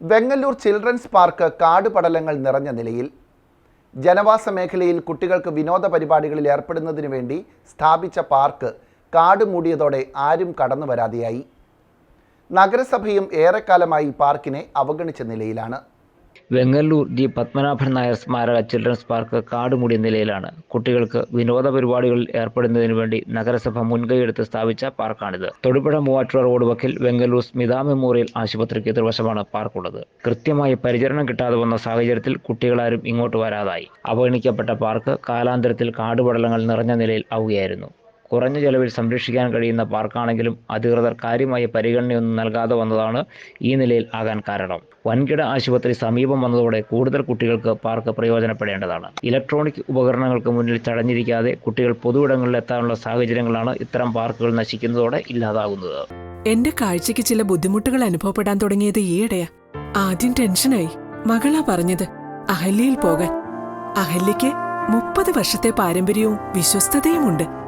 Vengallur children's park കാട് പടലങ്ങൾ നിറഞ്ഞ നിലയിൽ ജനവാസ മേഖലയിൽ കുട്ടികൾക്ക് വിനോദ പരിപാടികളിൽ ഏർപ്പെടുന്നതിന് വേണ്ടി സ്ഥാപിച്ച പാർക്ക് കാട് മൂടിയതോടെ ആരും കടന്നു വരാതെയായി. നഗരസഭയും ഏറെക്കാലമായി പാർക്കിനെ അവഗണിച്ച നിലയിലാണ്. വെങ്ങല്ലൂർ ജി പത്മനാഭൻ നായർ സ്മാരക ചിൽഡ്രൻസ് പാർക്ക് കാടുമൂടിയ നിലയിലാണ്. കുട്ടികൾക്ക് വിനോദ പരിപാടികളിൽ ഏർപ്പെടുന്നതിന് വേണ്ടി നഗരസഭ മുൻകൈയെടുത്ത് സ്ഥാപിച്ച പാർക്കാണിത്. തൊടുപുഴ മൂവാറ്റുപുഴ റോഡ് വക്കിൽ വെങ്ങല്ലൂർ സ്മിത മെമ്മോറിയൽ ആശുപത്രിക്ക് എതിർവശമാണ് പാർക്കുള്ളത്. കൃത്യമായി പരിചരണം കിട്ടാതെ വന്ന സാഹചര്യത്തിൽ കുട്ടികളാരും ഇങ്ങോട്ട് വരാതായി. അവഗണിക്കപ്പെട്ട പാർക്ക് കാലാന്തരത്തിൽ കാടുപടലങ്ങൾ നിറഞ്ഞ നിലയിൽ ആവുകയായിരുന്നു. കുറഞ്ഞ ചെലവിൽ സംരക്ഷിക്കാൻ കഴിയുന്ന പാർക്കാണെങ്കിലും അധികൃതർ കാര്യമായ പരിഗണനയൊന്നും നൽകാതെ വന്നതാണ് ഈ നിലയിൽ ആകാൻ കാരണം. വൻകിട ആശുപത്രി സമീപം വന്നതോടെ കൂടുതൽ കുട്ടികൾക്ക് പാർക്ക് പ്രയോജനപ്പെടേണ്ടതാണ്. ഇലക്ട്രോണിക് ഉപകരണങ്ങൾക്ക് മുന്നിൽ തടഞ്ഞിരിക്കാതെ കുട്ടികൾ പൊതുവിടങ്ങളിൽ എത്താനുള്ള സാഹചര്യങ്ങളാണ് ഇത്തരം പാർക്കുകൾ നശിക്കുന്നതോടെ ഇല്ലാതാകുന്നത്. എന്റെ കാഴ്ചയ്ക്ക് ചില ബുദ്ധിമുട്ടുകൾ അനുഭവപ്പെടാൻ തുടങ്ങിയത് ഈയിടെയാ. ആദ്യം ടെൻഷനായി. മകളാ പറഞ്ഞത് അഹല്യയിൽ പോകാൻ. അഹല്യയ്ക്ക് മുപ്പത് വർഷത്തെ പാരമ്പര്യവും വിശ്വസ്തതയുമുണ്ട്.